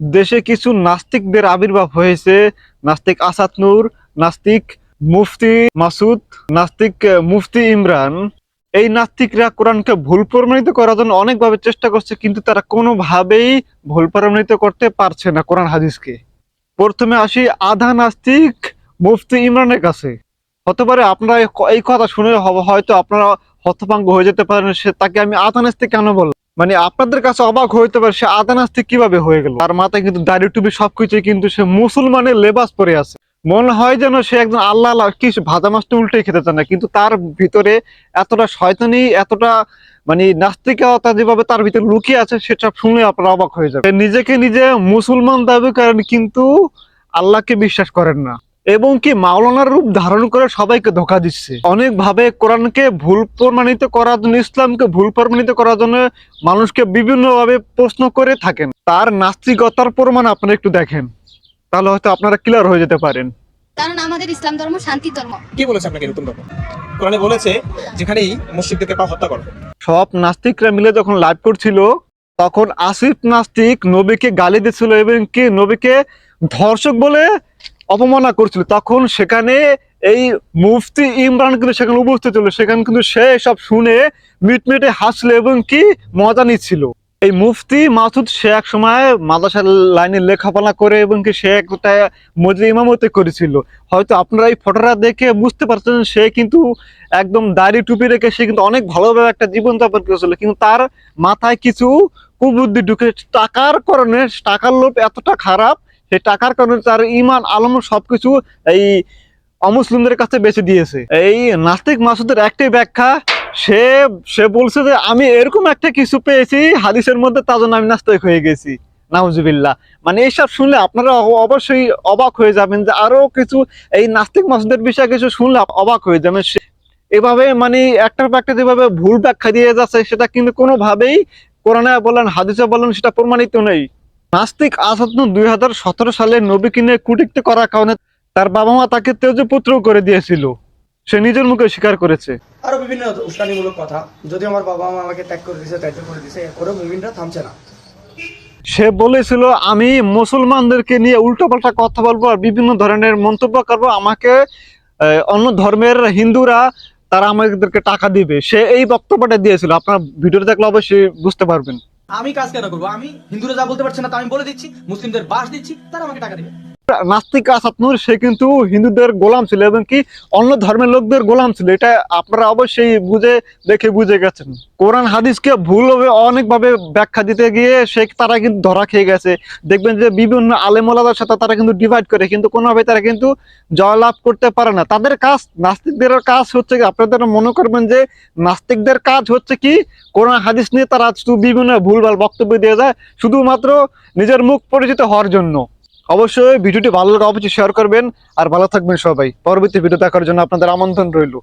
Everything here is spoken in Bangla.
দেশে কিছু নাস্তিকদের আবির্ভাব হয়েছে। নাস্তিক আসাদ নূর, নাস্তিক মুফতি মাসুদ, নাস্তিক মুফতি ইমরান। এই নাস্তিকরা কোরআনকে ভুল প্রমাণিত করার জন্য অনেকভাবে চেষ্টা করছে, কিন্তু তারা কোনোভাবেই ভুল প্রমাণিত করতে পারছে না কোরআন হাদিসকে। প্রথমে আসি আধা নাস্তিক মুফতি ইমরানের কাছে। হতে পারে আপনারা এই কথা শুনে হয়তো আপনারা হতভাঙ্গ হয়ে যেতে পারেন, সে তাকে আমি আধা নাস্তিক কেন বললাম? মানে আপনাদের কাছে অবাক হইতে পারে সে আধা নাস্তিক কীভাবে হয়ে গেল। তার মাথায় কিন্তু দাড়ি টুপি সবকিছু কিন্তু সে মুসলমানের লেবাস পরে আছে। মনে হয় যেন সে একজন আল্লাহ আল্লাহ কি ভাজা মাছটা উল্টে খেতে চায় না, কিন্তু তার ভিতরে এতটা শয়তানি, এতটা মানে নাস্তিকতা যেভাবে তার ভিতরে লুকিয়ে আছে, সেটা শুনে আপনারা অবাক হয়ে যাবে নিজেকে নিজে মুসলমান দাবি করেন, কিন্তু আল্লাহকে বিশ্বাস করেন না। এবং কি মাওলানার রূপ ধারণ করে সবাইকে ধোকা দিচ্ছে। অনেক ভাবে কোরআনকে ভুল প্রমাণিত করার জন্য ইসলামকে ভুল প্রমাণিত করার জন্য মানুষকে বিভিন্ন ভাবে প্রশ্ন করে থাকেন। তার নাস্তিকতার প্রমাণ আপনারা একটু দেখেন। তাহলে হয়তো আপনারা ক্লিয়ার হয়ে যেতে পারেন। কারণ আমাদের ইসলাম ধর্ম শান্তি ধর্ম। কে বলেছে আপনাকে এরকম কথা কোরআনে বলেছে যেখানেই পা হত্যা করো। সব নাস্তিকরা মিলে যখন লাইভ করছিল তখন আসিফ নাস্তিক নবীকে গালি দিচ্ছিল এবং কি নবীকে ধর্ষক বলে অপমাননা করছিল। তখন সেখানে এই মুফতি ইমরান কিন্তু সেখানে উপস্থিত ছিল সেখানে কিন্তু সে সব শুনে মিটমিটে হাসলো এবং কি মজা নিচ্ছিল। এই মুফতি মাসুদ, সে এক সময় মাদ্রাসার লাইনে লেখাপড়া করে এবং কি সে একটা মজলি ইমামতি করেছিল। হয়তো আপনারা এই ফটোটা দেখে বুঝতে পারছেন সে কিন্তু একদম দাড়ি টুপি রেখে সে কিন্তু অনেক ভালোভাবে একটা জীবন যাপন করেছিল। কিন্তু তার মাথায় কিছু কুবুদ্ধি ঢুকে, টাকার কারণে টাকার লোভ এতটা খারাপ সেই টাকার কারণে তার ইমান আলম সবকিছু এই অমুসলিমদের কাছে বেঁচে দিয়েছে। এই নাস্তিক মাসুদের একটাই ব্যাখ্যা, সে সে বলছে যে, আমি এরকম একটা কিছু পেয়েছি, হাদিসের মধ্যে তার জন্য আমি নাস্তিক হয়ে গেছি। নাউজুবিল্লাহ। মানে এইসব শুনলে আপনারা অবশ্যই অবাক হয়ে যাবেন যে, আরও কিছু এই নাস্তিক মাসুদের বিষয়ে কিছু শুনলে অবাক হয়ে যাবেন। এভাবে মানে একটার পর একটা যেভাবে ভুল ব্যাখ্যা দিয়ে যাচ্ছে, সেটা কিন্তু কোনোভাবেই কোরআনে বলেন, হাদিসে বলেন, সেটা প্রমাণিত নেই। নাস্তিক আসাদনু দুই হাজার সতেরো সালে নবী কিনে কুটিক্তি করার কারণে তার বাবা মা তাকে তেজপুত্র করে দিয়েছিল। সে নিজের মুখে স্বীকার করেছে। আরও বিভিন্ন উস্কানিমূলক কথা। যদি আমার বাবা মা আমাকে ত্যাগ করে দিছে ত্যাগ করে দিছে এরপরেও মুমিনরা থামছে না। সে বলেছিল আমি মুসলমানদেরকে নিয়ে উল্টোপাল্টা কথা বলব আর বিভিন্ন ধরনের মন্তব্য করব। আমাকে অন্য ধর্মের হিন্দুরা তারা আমাদেরকে টাকা দিবে। সে এই বক্তব্যটা দিয়েছিল। আপনার ভিডিও দেখলে অবশ্যই বুঝতে পারবেন। আমি কাজ কেন করব? আমি হিন্দুরা যা বলতে পারছে না তা আমি বলে দিচ্ছি, মুসলিমদের বাস দিচ্ছি, তারা আমাকে টাকা দিবে। নাস্তিক আসাদনুর সে কিন্তু হিন্দুদের গোলাম ছিল এবং কি অন্য ধর্মের লোকদের গোলাম ছিল। এটা আপনারা অবশ্যই বুঝে, দেখে বুঝে গেছেন। কোরআন, হাদিসকে ভুলভাবে, অনেকভাবে ব্যাখ্যা দিতে গিয়ে সে তারা কিন্তু ধরা খেয়ে গেছে। দেখবেন যে বিভিন্ন আলেমলাদের সাথে তারা কিন্তু ডিভাইড করে, কিন্তু কোনোভাবে তারা কিন্তু জয়লাভ করতে পারে না। তাদের কাজ, নাস্তিকদের কাজ হচ্ছে কি, আপনাদের মনে করবেন যে নাস্তিকদের কাজ হচ্ছে কি, কোরআন, হাদিস নিয়ে তারা বিভিন্ন ভুলভাল বক্তব্য দিয়ে যায়, শুধুমাত্র নিজের মুখ পরিচিত হওয়ার জন্য। অবশ্যই ভিডিওটি ভালো লাগা অবশ্যই শেয়ার করবেন। আর ভালো থাকবেন সবাই। পরবর্তী ভিডিও দেখার জন্য আপনাদের আমন্ত্রণ রইল।